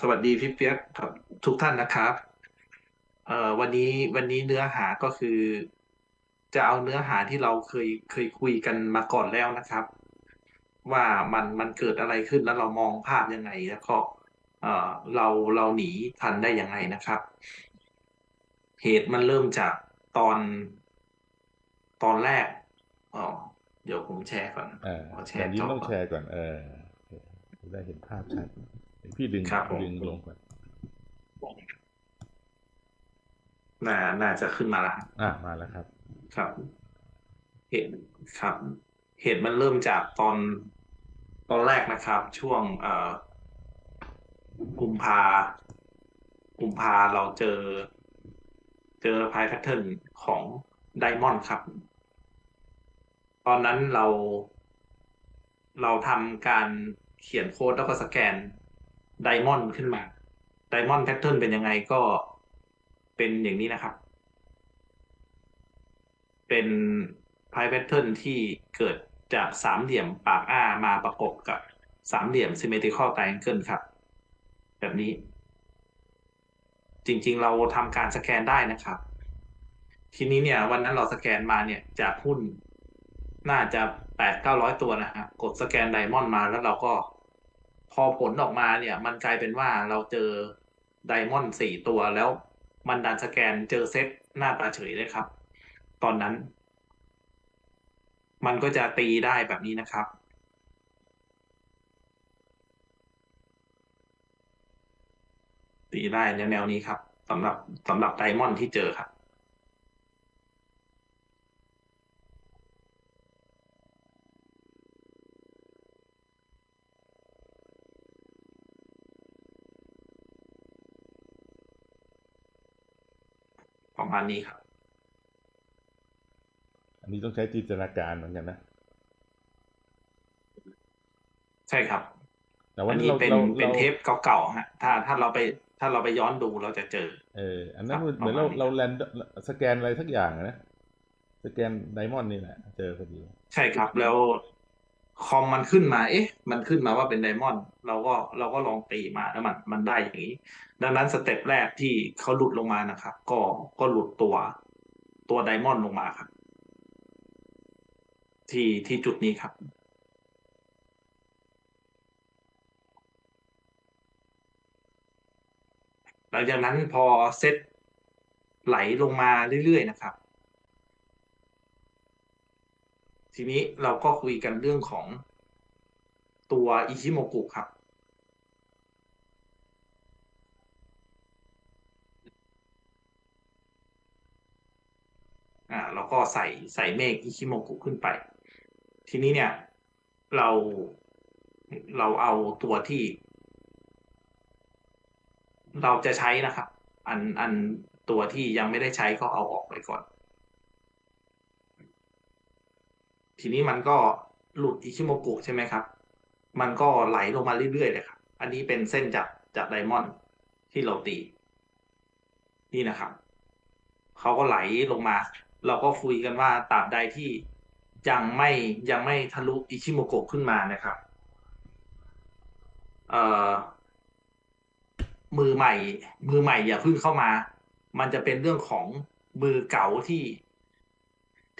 สวัสดีพี่เปียกครับทุกท่านนะครับเอ่อวันนี้วันนี้เนื้อหาก็คือ จะเอาเนื้อหาที่เราเคยเคยคุยกันมาก่อนแล้วนะครับ ว่ามันมันเกิดอะไรขึ้นแล้วเรามองภาพยังไง แล้วก็เอ่อเราเราหนีทันได้ยังไงนะครับ เหตุมันเริ่มจากตอนตอนแรกอ๋อเดี๋ยวผมแชร์ก่อนเออขอแชแต่ร์ยิ้จมอต้องก่อนแชร์ก่อนเออจะได้เห็นภาพชัดเดี๋ยว พี่ดึงครับผม ดึงลงก่อนน่า น่าจะขึ้นมาแล้วอะมาแล้วครับ ครับ เหตุครับ เหตุมันเริ่มจากตอนตอนแรกนะครับ ช่วงเอ่อกุมภากุมภาเราเจอ เจอพายแพทเทิร์นของไดมอนด์ครับ ตอนนั้นเรา เราทำการเขียนโค้ดแล้วก็สแกน ไดมอนด์ขึ้นมาไดมอนด์แพทเทิร์นเป็นยังไงก็เป็นอย่างนี้นะครับ เป็นพายแพทเทิร์นที่เกิดจากสามเหลี่ยมปากอ้ามาประกบกับสามเหลี่ยม symmetrical triangle ครับ แบบนี้ จริงๆเราทำการสแกนได้นะครับ ทีนี้เนี่ย วันนั้นเราสแกนมาเนี่ยจากหุ้นน่าจะแปดเก้าร้อยตัวนะฮะกดสแกนไดมอนด์มาแล้วเราก็ พอผลออกมาเนี่ย มันกลายเป็นว่าเราเจอไดมอนด์สี่ตัวแล้วมันดันสแกนเจอเซตหน้าตาเฉยเลยครับ ตอนนั้น มันก็จะตีได้แบบนี้นะครับ ตีได้แนวนี้ครับสำหรับสำหรับไดมอนด์ที่เจอครับ มาณนี้ครับ อันนี้ต้องใช้จินตนาการเหมือนกันนะ ใช่ครับ แต่ว่าอันนี้เราเป็นเราเป็นเราเทปเก่าๆฮะ ถ้าถ้าเราไปถ้าเราไปย้อนดูเราจะเจอ เออ อันนั้นครับเหมือนเราประมาณนี้เราแลนสแกนอะไรสักอย่างอะนะสแกนไดมอนด์นี่แหละ เจอพอดี ใช่ครับแล้ว คอมมันขึ้นมา เอ๊ะ มันขึ้นมาว่าเป็นไดมอนด์เราก็เราก็ลองตีมาแล้วมันมันได้อย่างนี้ ดังนั้นสเต็ปแรกที่เขาหลุดลงมานะครับ ก็ก็หลุดตัวตัวไดมอนด์ลงมาครับ ที่ที่จุดนี้ครับ หลังจากนั้นพอเซตไหลลงมาเรื่อยๆนะครับ ทีนี้เราก็คุยกันเรื่องของตัวอิชิโมกุครับ อ่าเราก็ใส่ใส่เมฆอิชิโมกุขึ้นไป ทีนี้เนี่ย เราเราเอาตัวที่ เราจะใช้นะครับ อันอันตัวที่ยังไม่ได้ใช้ก็เอาออกไปก่อน ทีนี้มันก็หลุดอิชิโมโกุใช่ไหมครับ มันก็ไหลลงมาเรื่อยๆเลยครับ อันนี้เป็นเส้นจากจากไดมอนด์ที่เราตี นี่นะครับ เขาก็ไหลลงมา เราก็คุยกันว่าตราบใดที่ยังไม่ยังไม่ทะลุอิชิโมโกะขึ้นมานะครับ เอ่อ มือใหม่ มือใหม่อย่าพิ่งเข้ามา มันจะเป็นเรื่องของมือเก่าที่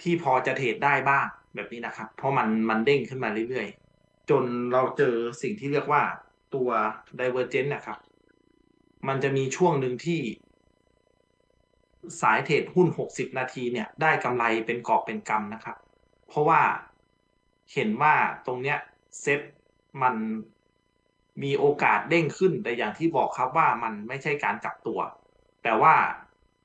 ที่พอจะเทรดได้บ้าง แบบนี้นะครับ เพราะมันมันเด้งขึ้นมาเรื่อยๆ จนเราเจอสิ่งที่เรียกว่าตัว divergent นะครับ มันจะมีช่วงหนึ่งที่ สายเทรดหุ้น 60 นาทีเนี่ย ได้กำไรเป็นกอบเป็นกำนะครับ เพราะว่าเห็นว่าตรงเนี้ยเซ็ตมันมีโอกาสเด้งขึ้นแต่อย่างที่บอกครับว่ามันไม่ใช่การกลับตัว แต่ว่า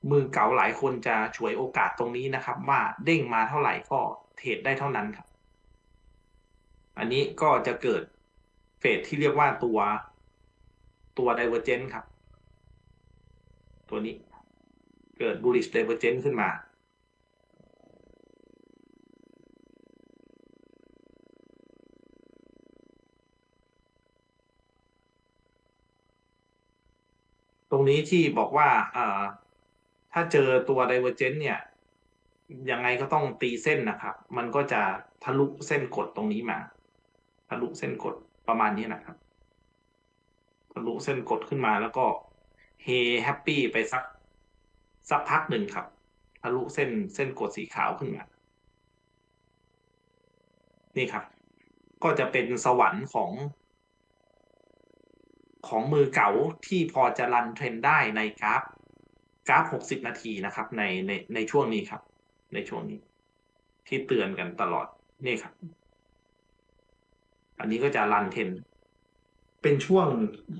มือเก่าหลายคนจะฉวยโอกาสตรงนี้นะครับ ว่าเด้งมาเท่าไหร่ก็ เทรดได้เท่านั้นครับ อันนี้ก็จะเกิดเฟสที่เรียกว่าตัวตัว divergent ครับ ตัวนี้เกิด bullish divergence ขึ้นมาตรงนี้ที่บอกว่า ถ้าเจอตัว divergence เนี่ย ยังไงก็ต้องตีเส้นนะครับ มันก็จะทะลุเส้นกดตรงนี้มา ทะลุเส้นกดประมาณนี้นะครับ ทะลุเส้นกดขึ้นมาแล้วก็เฮแฮปปี้ไปสักสักพักหนึ่งครับ ทะลุเส้นเส้นกดสีขาวขึ้นมา นี่ครับ ก็จะเป็นสวรรค์ของ ของมือเก๋าที่พอจะรันเทรนได้ในกราฟกราฟ 60 นาทีนะครับ ในในในช่วงนี้ครับ ในช่วงนี้ที่เตือนกันตลอดนี่ครับ อันนี้ก็จะรันเทน เป็นช่วง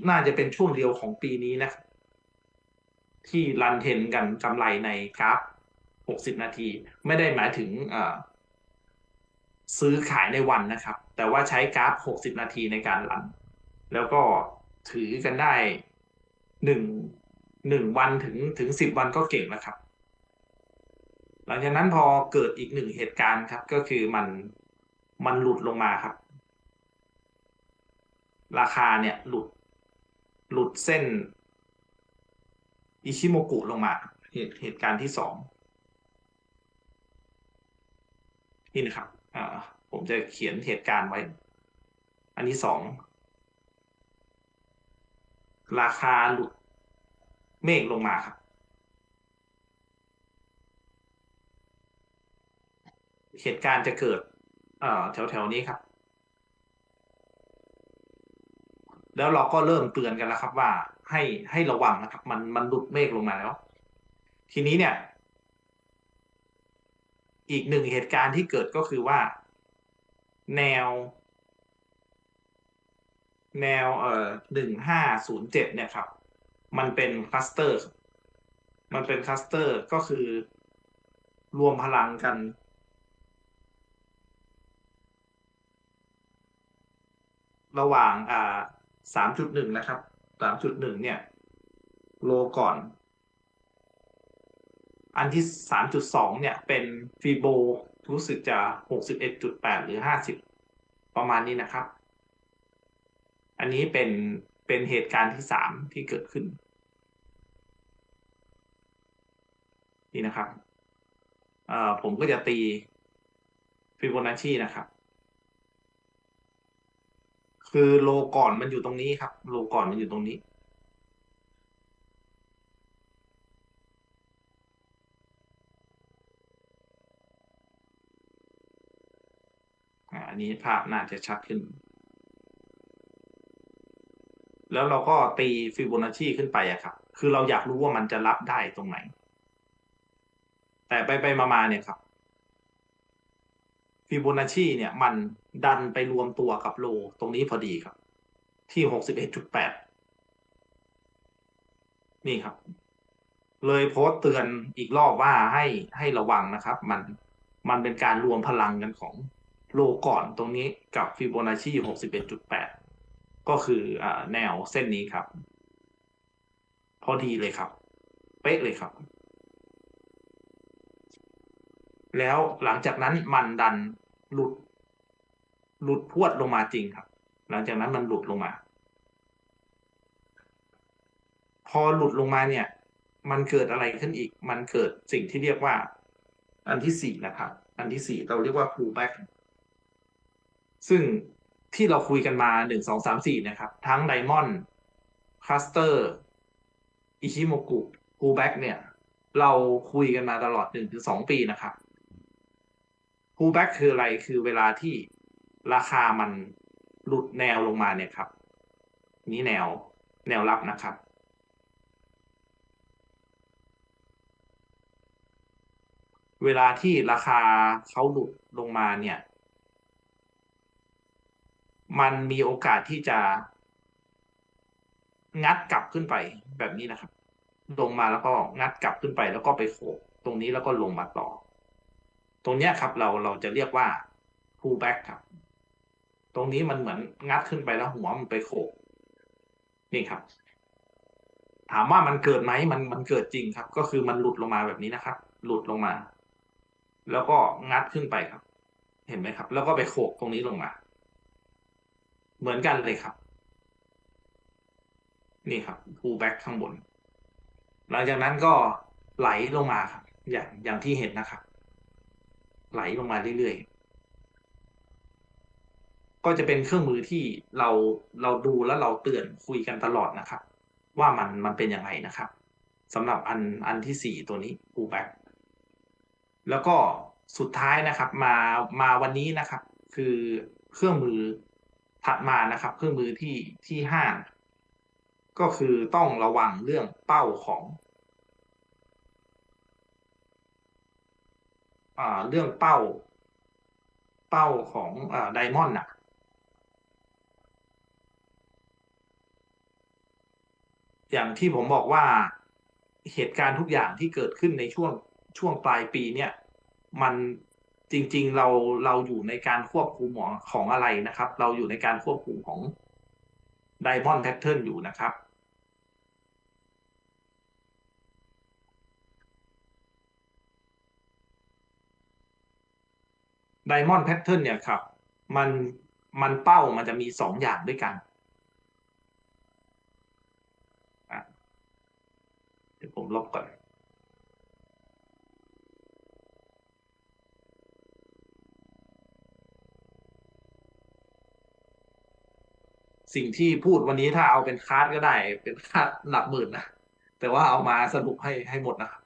น่าจะเป็นช่วงเดียวของปีนี้นะครับที่รันเทนกันกำไรในกราฟ 60 นาที ไม่ได้หมายถึงซื้อขายในวันนะครับ แต่ว่าใช้กราฟ 60 นาทีในการรัน แล้วก็ถือกันได้หนึ่งหนึ่งวันถึงถึงสิบวันก็เก่งแล้วครับ หลังจากนั้นพอเกิดอีกหนึ่งเหตุการณ์ครับ ก็คือมันมันหลุดลงมาครับ ราคาเนี่ยหลุดหลุดเส้น อิชิโมกุลงมาเหตุเหตุการณ์ที่สองนี่นะครับอ่าผมจะเขียนเหตุการณ์ไว้ อันที่สองราคาหลุดเมฆลงมาครับ เหตุการณ์จะเกิดเอ่อแถวแถวนี้ครับ แล้วเราก็เริ่มเตือนกันแล้วครับว่าให้ให้ระวังนะครับ มันมันหลุดเมฆลงมาแล้ว ทีนี้เนี่ย อีกหนึ่งเหตุการณ์ที่เกิดก็คือว่า แนว แนวเอ่อหนึ่งห้าศูนย์เจ็ดเนี่ยครับ มันเป็นคลัสเตอร์ มันเป็นคลัสเตอร์ก็คือรวมพลังกัน ระหว่างอ่าสามจุดหนึ่งนะครับสามจุดหนึ่งเนี่ย โลก่อน อันที่สามจุดสองเนี่ย เป็นฟีโบรู้สึกจะหกสิบเอ็ดจุดแปดหรือห้าสิบประมาณนี้นะครับ อันนี้เป็นเป็นเหตุการณ์ที่สามที่เกิดขึ้น นี่นะครับผมก็จะตีฟิโบนัชชีนะครับ คือโลก่อนมันอยู่ตรงนี้ครับ โลก่อนมันอยู่ตรงนี้ อันนี้ภาพน่าจะชัดขึ้น แล้วเราก็ตีฟิโบนัชชีขึ้นไปอะครับ คือเราอยากรู้ว่ามันจะรับได้ตรงไหน แต่ไปไปมามาเนี่ยครับ ฟิโบนัชชีเนี่ย มันดันไปรวมตัวกับโลตรงนี้พอดีครับ ที่หกสิบเอ็ดจุดแปดนี่ครับ เลยโพสต์เตือนอีกรอบว่าให้ให้ระวังนะครับ มันมันเป็นการรวมพลังกันของโลก่อนตรงนี้กับฟิโบนัชชีหกสิบเอ็ดจุดแปดก็คืออแนวเส้นนี้ครับ พอดีเลยครับ เป๊ะเลยครับ แล้วหลังจากนั้นมันดันหลุด หลุดพวดลงมาจริงครับ หลังจากนั้นมันหลุดลงมา พอหลุดลงมาเนี่ย มันเกิดอะไรขึ้นอีก มันเกิดสิ่งที่เรียกว่า อันที่สี่นะครับ อันที่สี่เราเรียกว่า pullback ซึ่งที่เราคุยกันมาหนึ่งสองสามสี่นะครับ ทั้งไดมอนด์คลัสเตอร์อิชิโมกุ pullback เนี่ย เราคุยกันมาตลอดหนึ่งถึงสองปีนะครับ pullback คืออะไรคือเวลาที่ราคามันหลุดแนวลงมาเนี่ยครับ นี่แนวแนวรับนะครับ เวลาที่ราคาเขาหลุดลงมาเนี่ย มันมีโอกาสที่จะ งัดกลับขึ้นไปแบบนี้นะครับ ลงมาแล้วก็งัดกลับขึ้นไปแล้วก็ไปโขกตรงนี้แล้วก็ลงมาต่อ ตรงเนี้ยครับเราเราจะเรียกว่า pullback ครับ ตรงนี้มันเหมือนงัดขึ้นไปแล้วหัวมันไปโขกนี่ครับ ถามว่ามันเกิดไหมมันมันเกิดจริงครับ ก็คือมันหลุดลงมาแบบนี้นะครับ หลุดลงมา แล้วก็งัดขึ้นไปครับ เห็นไหมครับ แล้วก็ไปโขกตรงนี้ลงมา เหมือนกันเลยครับ นี่ครับ pullback ข้างบน หลังจากนั้นก็ไหลลงมาครับ อย่างอย่างที่เห็นนะครับ ไหลลงมาเรื่อยๆ ก็จะเป็นเครื่องมือที่เราเราดูแล้วเราเตือนคุยกันตลอดนะครับ ว่ามันมันเป็นยังไงนะครับสำหรับอันอันที่สี่ตัวนี้ pullback แล้วก็สุดท้ายนะครับมามาวันนี้นะครับ คือเครื่องมือถัดมานะครับ เครื่องมือที่ที่ห้าก็คือต้องระวังเรื่องเป้าของอ่า เรื่องเป้า เป้าของไดมอนด์นะอย่างที่ผมบอกว่าเหตุการณ์ทุกอย่างที่เกิดขึ้นในช่วงช่วงปลายปีเนี่ย มันจริง ๆ เราเราอยู่ในการควบคุมของอะไรนะครับ เราอยู่ในการควบคุมของ Diamond Pattern อยู่นะครับ Diamond Pattern เนี่ยครับ มันมันเป้ามันจะมีสองอย่างด้วยกันเดี๋ยวผมลบก่อนสิ่งที่พูดวันนี้ถ้าเอาเป็นคาร์ดก็ได้ เป็นคาร์ดหลักหมื่นนะ แต่ว่าเอามาสรุปให้ให้หมดนะครับ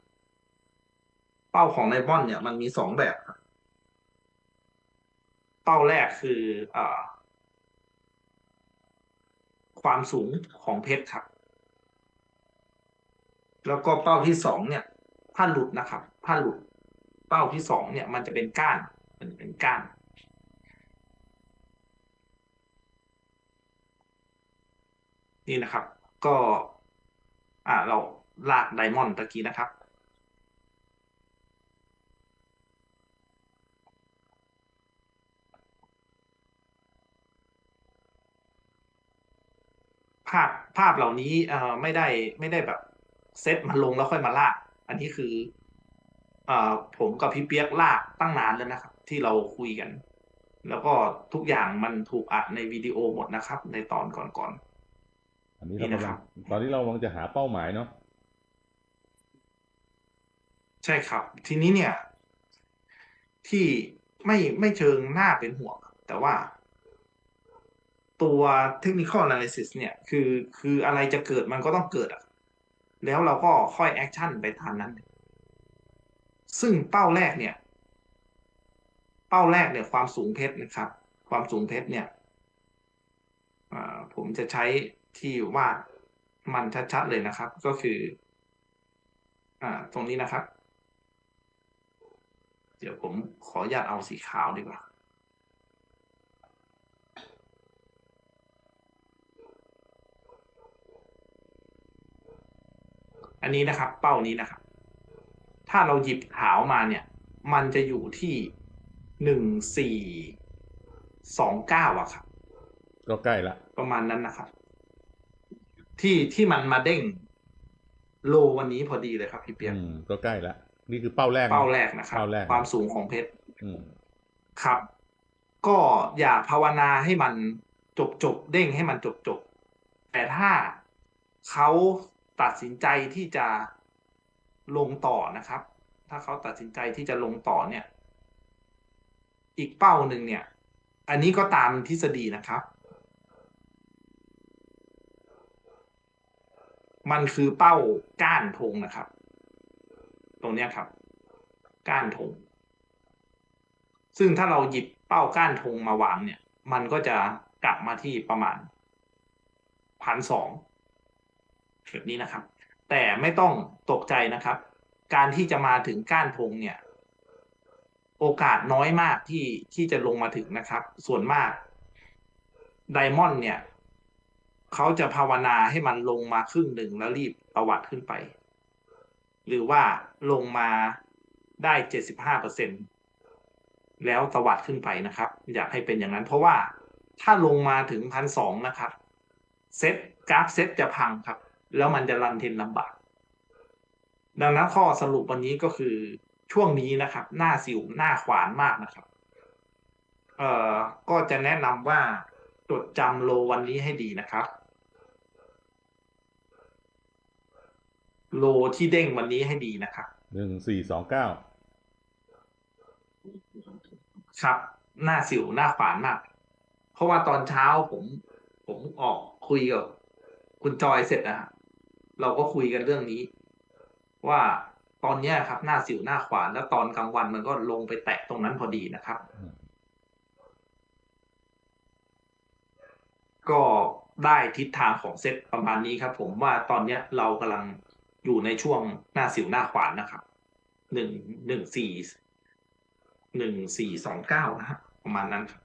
เป้าของไนบอนเนี่ยมันมีสองแบบ เป้าแรกคืออความสูงของเพชรครับ แล้วก็เป้าที่สองเนี่ยถ้าหลุดนะครับ ถ้าหลุดเป้าที่สองเนี่ย มันจะเป็นก้านมันเป็นก้านนี่นะครับ ก็ อ่าเราลากไดมอนด์ตะกี้นะครับาพภาพเหล่านี้เอ่อไม่ได้ไม่ได้แบบเซตมันลงแล้วค่อยมาลาก อันนี้คือเอ่อผมกับพี่เปียกลากตั้งนานแล้วนะครับ ที่เราคุยกัน แล้วก็ทุกอย่างมันถูกอัดในวิดีโอหมดนะครับ ในตอนก่อนๆอันนี้นี่เรานะคกำลัรังบตอนนี้เรากำลังจะหาเป้าหมายเนาะใช่ครับ ทีนี้เนี่ย ที่ไม่ไม่เชิงหน้าเป็นห่วงครับแต่ว่า ตัว technical analysis เนี่ยคือคืออะไรจะเกิดมันก็ต้องเกิดอะแล้วเราก็ค่อยแอคชั่นไปตามนั้น ซึ่งเป้าแรกเนี่ย เป้าแรกเนี่ยความสูงเพชรนะครับ ความสูงเพชรเนี่ยผมจะใช้ที่วาดมันชัดๆเลยนะครับ ก็คืออตรงนี้นะครับ เดี๋ยวผมขออนุญาตเอาสีขาวดีกว่า อันนี้นะครับ เป้านี้นะครับ ถ้าเราหยิบขาวมาเนี่ย มันจะอยู่ที่หนึ่งสี่สองเก้าอะครับ ก็ใกล้ละ ประมาณนั้นนะครับ ที่ที่มันมาเด้งโลวันนี้พอดีเลยครับพี่เปียกอืมก็ใกล้ละนี่คือเป้าแรกนะเป้าแรกนะครับเป้าแรกความสูงของเพชรอืมครับ ก็อย่าภาวนาให้มันจบจบเด้งให้มันจบจบแต่ถ้าเขา ตัดสินใจที่จะลงต่อนะครับ ถ้าเขาตัดสินใจที่จะลงต่อเนี่ย อีกเป้าหนึ่งเนี่ย อันนี้ก็ตามทฤษฎีนะครับ มันคือเป้าก้านธงนะครับ ตรงนี้ครับ ก้านธงซึ่งถ้าเราหยิบเป้าก้านธงมาวางเนี่ย มันก็จะกลับมาที่ประมาณพันสอง แบบนี้นะครับ แต่ไม่ต้องตกใจนะครับ การที่จะมาถึงก้านธงเนี่ย โอกาสน้อยมากที่ที่จะลงมาถึงนะครับ ส่วนมากไดมอนด์เนี่ยเขาจะภาวนาให้มันลงมาครึ่งหนึ่งแล้วรีบประวัติขึ้นไป หรือว่าลงมาได้เจ็ดสิบห้าเปอร์เซ็นแล้วตวัดขึ้นไปนะครับ อยากให้เป็นอย่างนั้น เพราะว่าถ้าลงมาถึงพันสองนะครับ เซ็ตกราฟเซ็ตจะพังครับ แล้วมันจะรันเทรนลำบาก ดังนั้นข้อสรุปวันนี้ก็คือช่วงนี้นะครับ หน้าสิวหน้าขวานมากนะครับ เอ่อก็จะแนะนำว่าจดจำโลวันนี้ให้ดีนะครับ โลที่เด้งวันนี้ให้ดีนะครับหนึ่งสี่สองเก้าครับ หน้าสิวหน้าขวานมาก เพราะว่าตอนเช้าผม ผมออกคุยกับคุณจอยเสร็จนะฮะ เราก็คุยกันเรื่องนี้ ว่าตอนเนี้ยครับ หน้าสิวหน้าขวานแล้วตอนกลางวันมันก็ลงไปแตะตรงนั้นพอดีนะครับอืมก็ได้ทิศทางของเซตประมาณนี้ครับ ผมว่าตอนเนี้ยเรากำลังอยู่ในช่วงหน้าสิวหน้าขวานนะครับหนึ่งหนึ่งสี่หนึ่งสี่สองเก้านะฮะประมาณนั้นครับ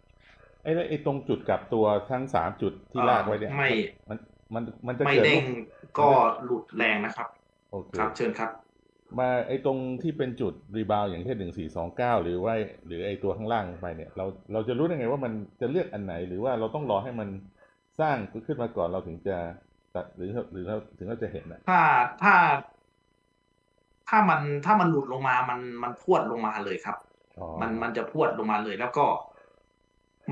ไอ้แล้วไอ้ตรงจุดกลับตัวทั้งสามจุดที่เอ่อลากไว้เนี่ยไม่มัน มันมันจะไม่เกิดเด้งรูปก็หลุดแรงนะครับ โอเคครับ เชิญครับ มาไอ้ตรงที่เป็นจุดรีบาวอย่างเช่นหนึ่งสี่สองเก้าหรือว่าหรือไอ้ตัวข้างล่างไปเนี่ย เราเราจะรู้ได้ไงว่ามันจะเลือกอันไหน หรือว่าเราต้องรอให้มันสร้างขึ้นมาก่อนเราถึงจะตัดหรือหรือเราถึงเราจะเห็นอะถ้าถ้า ถ้ามันถ้ามันหลุดลงมามันมันพรวดลงมาเลยครับอ๋อมันมันจะพรวดลงมาเลยแล้วก็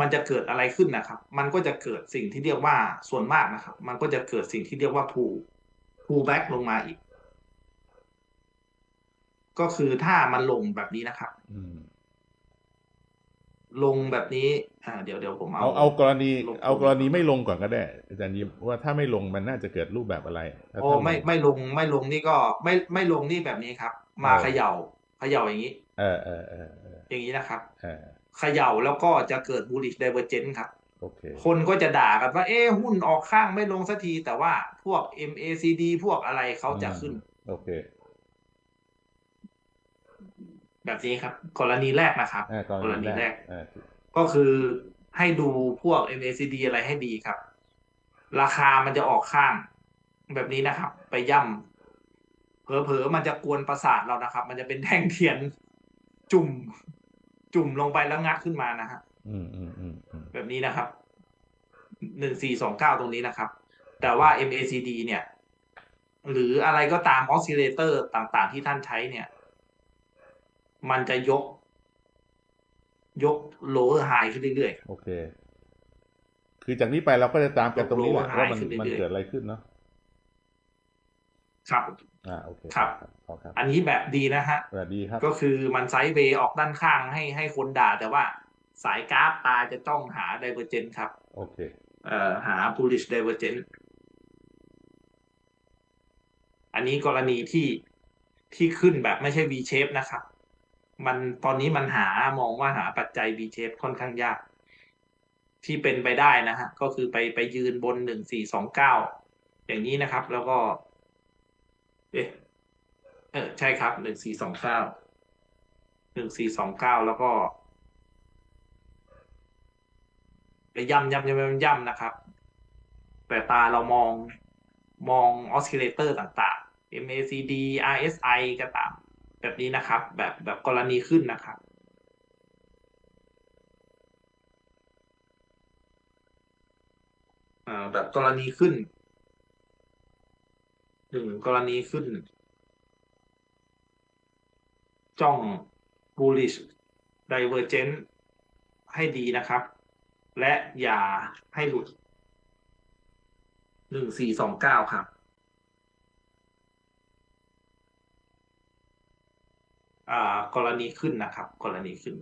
มันจะเกิดอะไรขึ้นนะครับ มันก็จะเกิดสิ่งที่เรียกว่าส่วนมากนะครับ มันก็จะเกิดสิ่งที่เรียกว่า pull pull back ลงมาอีก ก็คือถ้ามันลงแบบนี้นะครับอืมลงแบบนี้ อ่า เดี๋ยวเดี๋ยวผมเอา เอาเอากรณีลงเอากรณีไม่ลงก่อนก็ได้ อาจารย์ยิมว่าถ้าไม่ลงมันน่าจะเกิดรูปแบบอะไรถ้าโอ้ถ้าไม่ไม่ลงไม่ลงนี่ก็ไม่ไม่ลงนี่แบบนี้ครับ มาเออเขย่าเขย่าอย่างนี้ เออเออเออเอออย่างนี้นะครับ เออ เขย่าแล้วก็จะเกิด bullish divergence ครับโอเคคนก็จะด่ากันว่า เอ๊ะหุ้นออกข้างไม่ลงสักที แต่ว่าพวก MACD พวกอะไรเขาจะขึ้น โอเค แบบนี้ครับ กรณีแรกนะครับอ่ากรกรณีณีแรแรกกอ่าก็คือให้ดูพวก MACD อะไรให้ดีครับ ราคามันจะออกข้าง แบบนี้นะครับ ไปย่ำเผลอๆ มันจะกวนประสาทเรานะครับ มันจะเป็นแท่งเทียนจุ่ม จุ่มลงไปแล้วงัดขึ้นมานะฮะอืมอืมอืมอืมแบบนี้นะครับหนึ่งสี่สองเก้าตรงนี้นะครับ แต่ว่า MACD เนี่ย หรืออะไรก็ตามออสซิเลเตอร์ต่างๆ ที่ท่านใช้เนี่ย มันจะยก ยก lower high ขึ้นเรื่อยโอเค คือจากนี้ไปเราก็จะตามกันตรงนี้แหละยกโลว่ามันหายขึ้นเรื่อยๆมันเกิดอะไรขึ้นเนาะๆ ครับอ่าโอเคครับขอบครับ อันนี้แบบดีนะฮะสวัสดีครับ ก็คือมันไซด์เวย์ออกด้านข้างให้ให้คนด่า แต่ว่าสายกราฟตาจะต้องหา divergence ครับ โอเค เอ่อหา bullish divergence อันนี้กรณีที่ที่ขึ้นแบบไม่ใช่ V shape นะครับ มันตอนนี้มันหามองว่าหาปัจจัย V shape ค่อนข้างยาก ที่เป็นไปได้นะฮะ ก็คือไปไปยืนบนหนึ่งสี่สองเก้าอย่างนี้นะครับ แล้วก็ เอ๊ะเออใช่ครับหนึ่งสี่สองเก้าหนึ่งสี่สองเก้าแล้วก็ไปย่ำย่ำย่ำย่ำย่ำนะครับ แต่ตาเรามองมองออสซิเลเตอร์ต่างๆ MACD RSI ก็ตาม แบบนี้นะครับ แบบแบบกรณีขึ้นนะครับอ่าแบบกรณีขึ้น หนึ่งกรณีขึ้น จ้อง bullish divergence ให้ดีนะครับ และอย่าให้หลุดหนึ่งสี่สองเก้าครับ อ่า กรณีขึ้นนะครับ กรณีขึ้น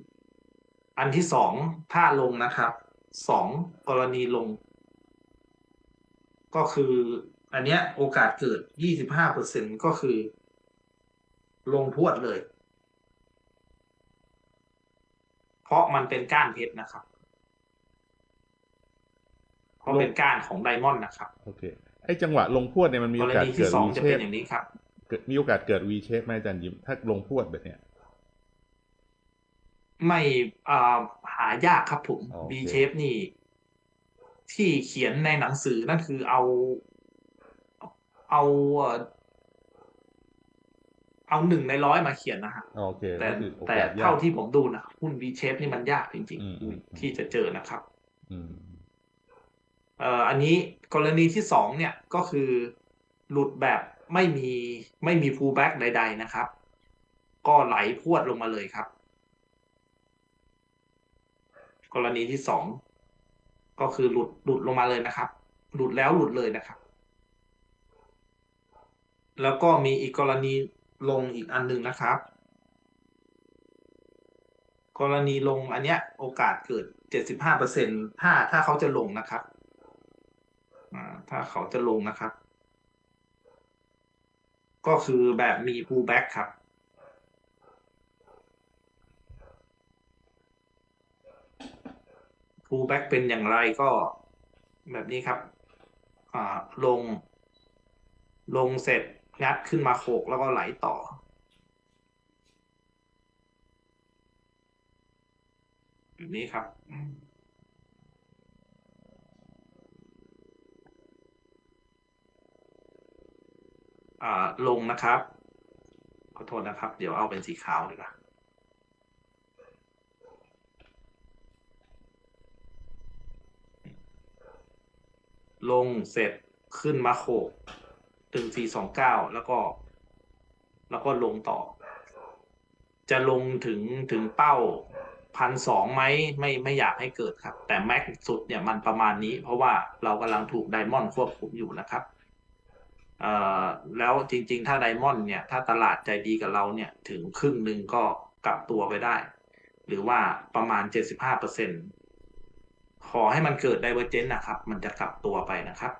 อันที่สองถ้าลงนะครับสองกรณีลง ก็คือ อันเนี้ยโอกาสเกิดยี่สิบห้าเปอร์เซ็นก็คือ ลงพรวดเลย เพราะมันเป็นก้านเพชรนะครับ เพราะเป็นก้านของไดมอนด์นะครับ โอเค ไอ้จังหวะลงพรวดเนี่ยมันมีกโอรกาสณีเกิที่ดสอง V จะเป็น shape อย่างนี้ครับเกิดมีโอกาสเกิด V shape ไหมอาจารย์ยิม ถ้าลงพรวดแบบเนี้ยไม่อ่าหายากครับผมโอเค B shape นี่ ที่เขียนในหนังสือนั่นคือเอา เอาเอ่อเอาหนึ่งในร้อยมาเขียนนะฮะโอเคแต่ก็คือโอแต่กาสยาเท่ากที่ผมดูนะหุ้น V shape นี่มันยากจริงอืมอืมๆที่จะเจอนะครับอืมเอ่ออันนี้กรณีที่สองเนี่ยก็คือหลุดแบบไม่มีไม่มี pullback ใด ๆ นะครับ ก็ไหลพรวดลงมาเลยครับ กรณีที่สองก็คือหลุดหลุดลงมาเลยนะครับ หลุดแล้วหลุดเลยนะครับ แล้วก็มีอีกกรณีลงอีกอันหนึ่งนะครับ กรณีลงอันเนี้ยโอกาสเกิดเจ็ดสิบห้าเปอร์เซ็นถ้าถ้าเขาจะลงนะครับถ้าเขาจะลงนะครับ ก็คือแบบมี pullback ครับ pullback เป็นอย่างไรก็แบบนี้ครับอ่าลง ลงเสร็จ งัดขึ้นมาโขกแล้วก็ไหลต่อ แบบนี้ครับ อ่าลงนะครับ ขอโทษนะครับ เดี๋ยวเอาเป็นสีขาวดีกว่าลงเสร็จขึ้นมาโขก ถึงสี่สองเก้าแล้วก็ แล้วก็ลงต่อ จะลงถึงถึงเป้าพันสองไหมไม่ไม่อยากให้เกิดครับ แต่แม็กสุดเนี่ยมันประมาณนี้ เพราะว่าเรากำลังถูกไดมอนด์ควบคุมอยู่นะครับเอ่อแล้วจริง ๆ ถ้าไดมอนด์เนี่ย ถ้าตลาดใจดีกับเราเนี่ย ถึงครึ่งหนึ่งก็กลับตัวไปได้ หรือว่าประมาณเจ็ดสิบห้าเปอร์เซ็นขอให้มันเกิดไดเวอร์เจนนะครับ มันจะกลับตัวไปนะครับ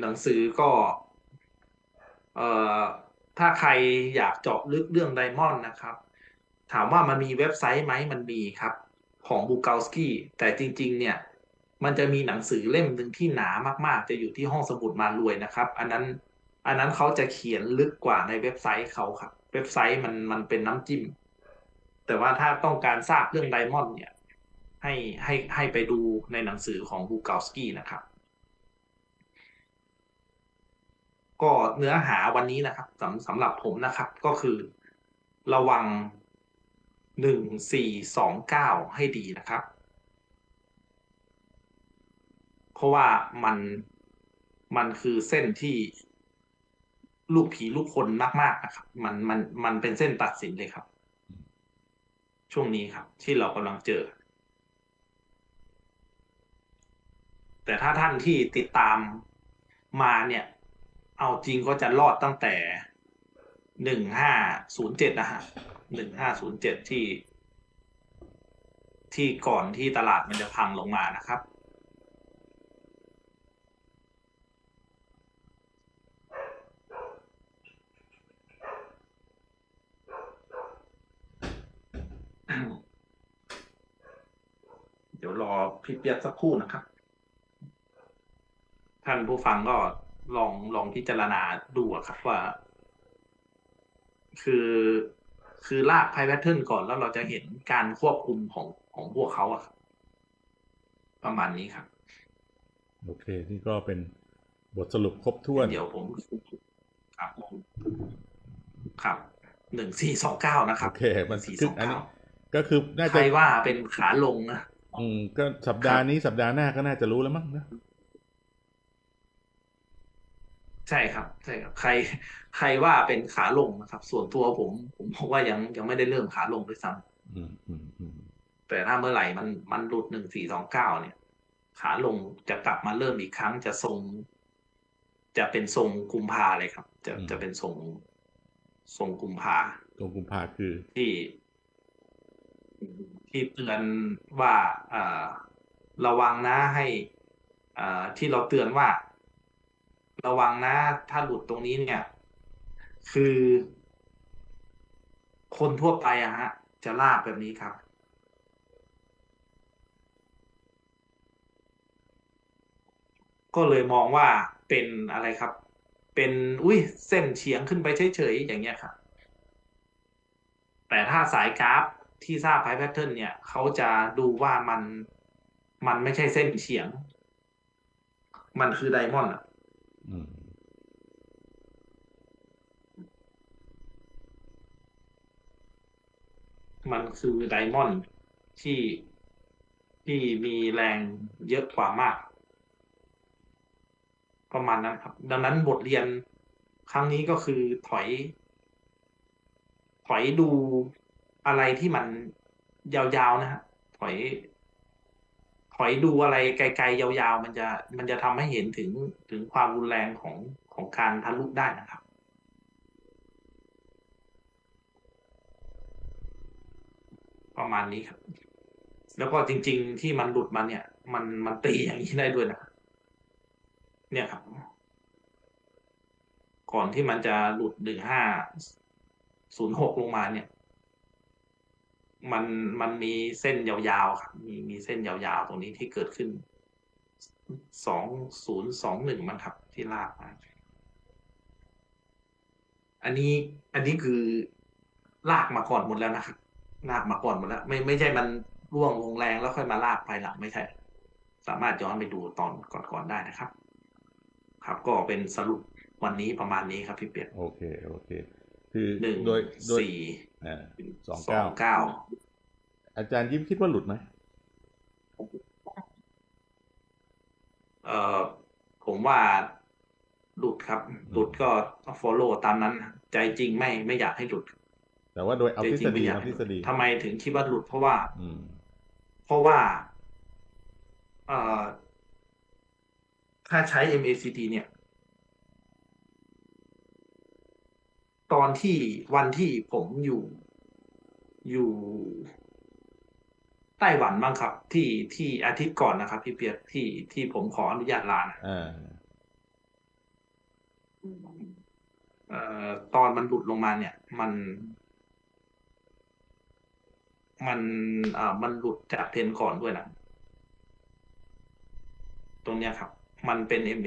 หนังสือก็ เอ่อถ้าใครอยากเจาะลึกเรื่องไดมอนด์นะครับ ถามว่ามันมีเว็บไซต์ไหมมันมีครับ ของบูเกาสกี้แต่จริง ๆ เนี่ย มันจะมีหนังสือเล่มหนึ่งที่หนามาก ๆ จะอยู่ที่ห้องสมุดมารวยนะครับ อันนั้นอันนั้นเขาจะเขียนลึกกว่าในเว็บไซต์เขาครับ เว็บไซต์มันมันเป็นน้ำจิ้ม แต่ว่าถ้าต้องการทราบเรื่องไดมอนด์เนี่ย ให้ให้ให้ไปดูในหนังสือของบูเกาสกี้นะครับ ก็เนื้อหาวันนี้นะครับสำสำหรับผมนะครับ ก็คือระวังหนึ่งสี่สองเก้าให้ดีนะครับ เพราะว่ามันมันคือเส้นที่ลูกผีลูกคนมากๆนะครับ มันมันมันเป็นเส้นตัดสินเลยครับ ช่วงนี้ครับ ที่เรากำลังเจอ แต่ถ้าท่านที่ติดตามมาเนี่ย เอาจริงก็จะรอดตั้งแต่หนึ่งห้าศูนย์เจ็ดนะฮะหนึ่งห้าศูนย์เจ็ดที่ ที่ก่อนที่ตลาดมันจะพังลงมานะครับ เดี๋ยวรอพี่เปียกสักครู่นะครับ ท่านผู้ฟังก็ ลองลองพิจารณาดูอะครับว่า คือคือลากไพแพทเทิร์นก่อนแล้วเราจะเห็นการควบคุมของของพวกเขาอะครับประมาณนี้ครับ โอเค นี่ก็เป็นบทสรุปครบถ้วน เดี๋ยวผมครับครับหนึ่งสี่สองเก้านะครับ โอเค มันสี่คืสอองอันนี้เก้าก็คือน่าใคจะรว่าเป็นขาลงนะอืมก็สัปดาห์นี้สัปดาห์หน้าก็น่าจะรู้แล้วมั้งนะ ใช่ครับใช่ครับใครใครว่าเป็นขาลงนะครับ ส่วนตัวผม ผมบอกว่ายังยังไม่ได้เริ่มขาลงด้วยซ้ำอืมอืมอืมแต่ถ้าเมื่อไหร่มันมันหลุดหนึ่งสี่สองเก้าเนี่ย ขาลงจะกลับมาเริ่มอีกครั้งจะทรง จะเป็นทรงกุมภาเลยครับ จะจะเป็นทรงทรงกุมภาตรงกุมภาคือที่ ที่เตือนว่าเอ่อระวังนะให้เอ่อที่เราเตือนว่า ระวังนะ ถ้าหลุดตรงนี้เนี่ย คือ คนทั่วไปอะฮะ จะลากแบบนี้ครับก็เลยมองว่าเป็นอะไรครับ เป็นอุ้ยเส้นเฉียงขึ้นไปเฉยๆอย่างเงี้ยครับ แต่ถ้าสายกราฟที่ทราบไพ่แพทเทิร์นเนี่ย เขาจะดูว่ามันมันไม่ใช่เส้นเฉียง มันคือไดมอนด์อะ มันคือไดมอนด์ที่ที่มีแรงเยอะกว่ามาก ประมาณนั้นครับ ดังนั้นบทเรียนครั้งนี้ก็คือถอย ถอยดูอะไรที่มันยาวๆนะฮะถอย อยดูอะไรไกลๆยาวๆ มันจะมันจะทำให้เห็นถึงถึงความรุนแรงของของการทะลุได้นะครับประมาณนี้ครับ แล้วก็จริง ๆ ที่มันหลุดมาเนี่ย มันมันตีอย่างนี้ได้ด้วยนะ เนี่ยครับ ก่อนที่มันจะหลุดหนึ่งห้าศูนย์หกลงมาเนี่ย มันมันมีเส้นยาวๆครับมีมีเส้นยาวๆตรงนี้ที่เกิดขึ้นสองศูนย์สองหนึ่งมันครับ ที่ลากมาอันนี้อันนี้คือลากมาก่อนหมดแล้วนะครับลากมาก่อนหมดแล้ว ไม่ไม่ใช่มันร่วงลงแรงแล้วค่อยมาลากภายหลังไม่ใช่ สามารถย้อนไปดูตอนก่อนๆได้นะครับ ครับ ก็เป็นสรุปวันนี้ประมาณนี้ครับพี่เปียกโอเค โอเค คือหนึ่งโดยโดยสี่อ่า สองสเก้าองเก้าอาจารย์ยิ้มคิดว่าหลุดไหมเอ่อผมว่าหลุดครับ หลุดก็ follow ตามนั้นนะใจจริงไม่ไม่อยากให้หลุด แต่ว่าโดยเอาใจทฤจริษงฎีไม่อยากเอาทให้ฤหษลุดฎีทำไมถึงคิดว่าหลุดเพราะว่าอืมเพราะว่าเอ่อถ้าใช้ MACD เนี่ย ตอนที่วันที่ผมอยู่อยู่ไต้หวันบ้างครับ ที่ที่อาทิตย์ก่อนนะครับ พี่เปียกที่ที่ผมขออนุญาตลานะอ่าเอ่อตอนมันหลุดลงมาเนี่ย มัน มันเอ่อมันหลุดจากเทรนก่อนด้วยนะตรงเนี้ยครับ มันเป็น M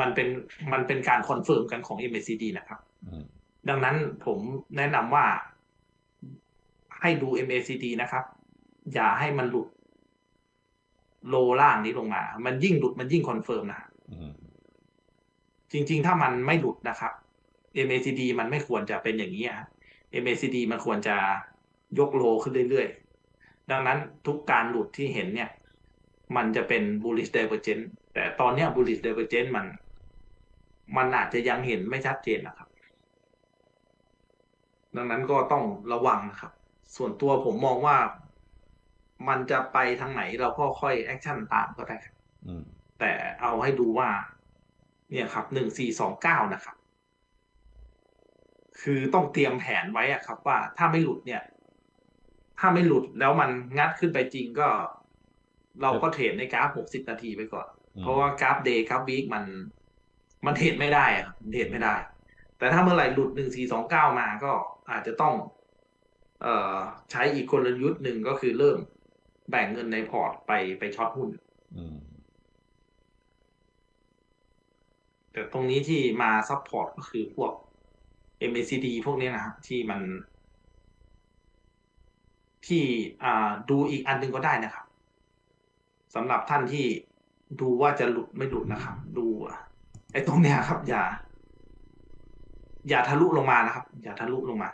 มันเป็นมันเป็นการคอนเฟิร์มกันของ MACD นะครับอืม ดังนั้นผมแนะนำว่าให้ดู MACD นะครับ อย่าให้มันหลุด โลล่างนี้ลงมา มันยิ่งหลุดมันยิ่งคอนเฟิร์มนะอืมจริง ๆ ถ้ามันไม่หลุดนะครับ MACD มันไม่ควรจะเป็นอย่างนี้อะ MACD มันควรจะยกโลขึ้นเรื่อยๆ ดังนั้นทุกการหลุดที่เห็นเนี่ย มันจะเป็น bullish divergence แต่ตอนเนี้ย bullish divergence มัน มันอาจจะยังเห็นไม่ชัดเจนนะครับ ดังนั้นก็ต้องระวังนะครับ ส่วนตัวผมมองว่ามันจะไปทางไหนเราก็ค่อยแอคชั่นตามก็ได้ครับอืมแต่เอาให้ดูว่า เนี่ยครับหนึ่งสี่สองเก้านะครับ คือต้องเตรียมแผนไว้อะครับ ว่าถ้าไม่หลุดเนี่ย ถ้าไม่หลุดแล้วมันงัดขึ้นไปจริงก็ เราก็เทรดในกราฟหกสิบนาทีไปก่อนอืมเพราะว่ากราฟเดย์กราฟวีคมัน มันเทรดไม่ได้อะครับเทรดไม่ได้ แต่ถ้าเมื่อไหร่หลุดหนึ่งสี่สองเก้ามาก็อาจจะต้อง เอ่อ ใช้อีกกลยุทธ์หนึ่งก็คือเริ่มแบ่งเงินในพอร์ตไปไปช็อตหุ้นแต่ตรงนี้ที่มาซัพพอร์ตก็คือพวก MACD พวกนี้นะครับที่มัน ที่อ่าดูอีกอันหนึงก็ได้นะครับสำหรับท่านที่ดูว่าจะหลุดไม่หลุดนะครับ ดูไอ้ตรงเนี้ยครับ อย่า อย่าทะลุลงมานะครับ อย่าทะลุลงมา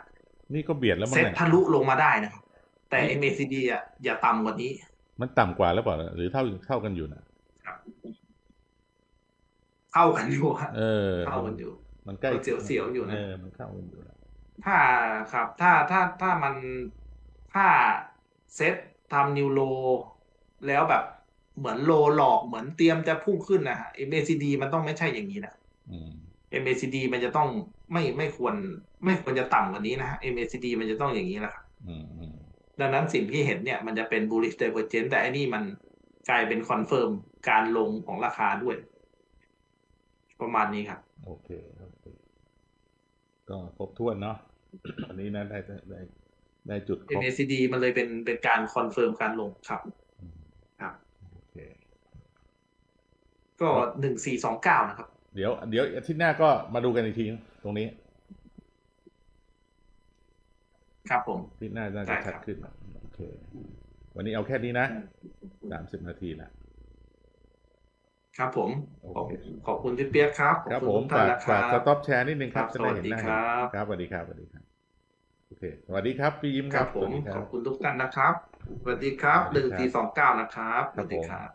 นี่ก็เบียดแล้วมั้เซ็งตเนี่ยทะลุลงมาได้นะครับ แต่ MACD อะอย่าต่ำกว่านี้ มันต่ำกว่าแล้วเปล่าหรือเท่าเท่ากันอยู่นะเข้ากันอยู่ฮะเออเข้ากันอยู่ มันใกล้ก็เสียวๆอยู่นะเออมันเข้ากันอยู่นะถ้าครับ ถ้าถ้าถ้ามันถ้าเซตทำนิวโล แล้วแบบเหมือนโลหลอกเหมือนเตรียมจะพุ่งขึ้นนะฮะ MACD มันต้องไม่ใช่อย่างนี้นะอืม MACD มันจะต้อง ไม่ไม่ควร ไม่ควรจะต่ำกว่านี้นะฮะ MACD มันจะต้องอย่างนี้แหละครับอืมอืมดังนั้นสิ่งที่เห็นเนี่ยมันจะเป็น bullish divergence แต่อันนี้มันกลายเป็นคอนเฟิร์มการลงของราคาด้วย ประมาณนี้ครับ โอเคโอเคก็ครบถ้วนเนาะวันนี้นะได้ได้ได้ได้จุดครบ MACD มันเลยเป็นเป็นการคอนเฟิร์มการลงครับอืมครับโอเคก็หนึ่งสี่สองเก้านะครับเดี๋ยวเดี๋ยวอาทิตย์หน้าก็มาดูกันอีกทีนะตรงนี้ ครับผมอาทิตย์หน้าน่าได้จะครัชับดขึ้นนะโอเค วันนี้เอาแค่นี้นะสามสิบนาทีละครับผมโอขอบเคขอบคุณพี่เปียกครับขอบครับคุณผมทุกท่านฝากนะคฝารักบสต็อปแชร์นิดนึงครับครับจะได้เห็นหน้าสวัสดีครับครับสวัสดีครับสวัสดีครับโอเคสวัสดีครับพี่ยิ้มคครัรับบผสวัมสดีคขรัอบบคุณทุกท่านนะครับสวัสดีครับสวัสหดีนึ่งครับสี่สองเก้านะครับสครับวัสดีผมครับ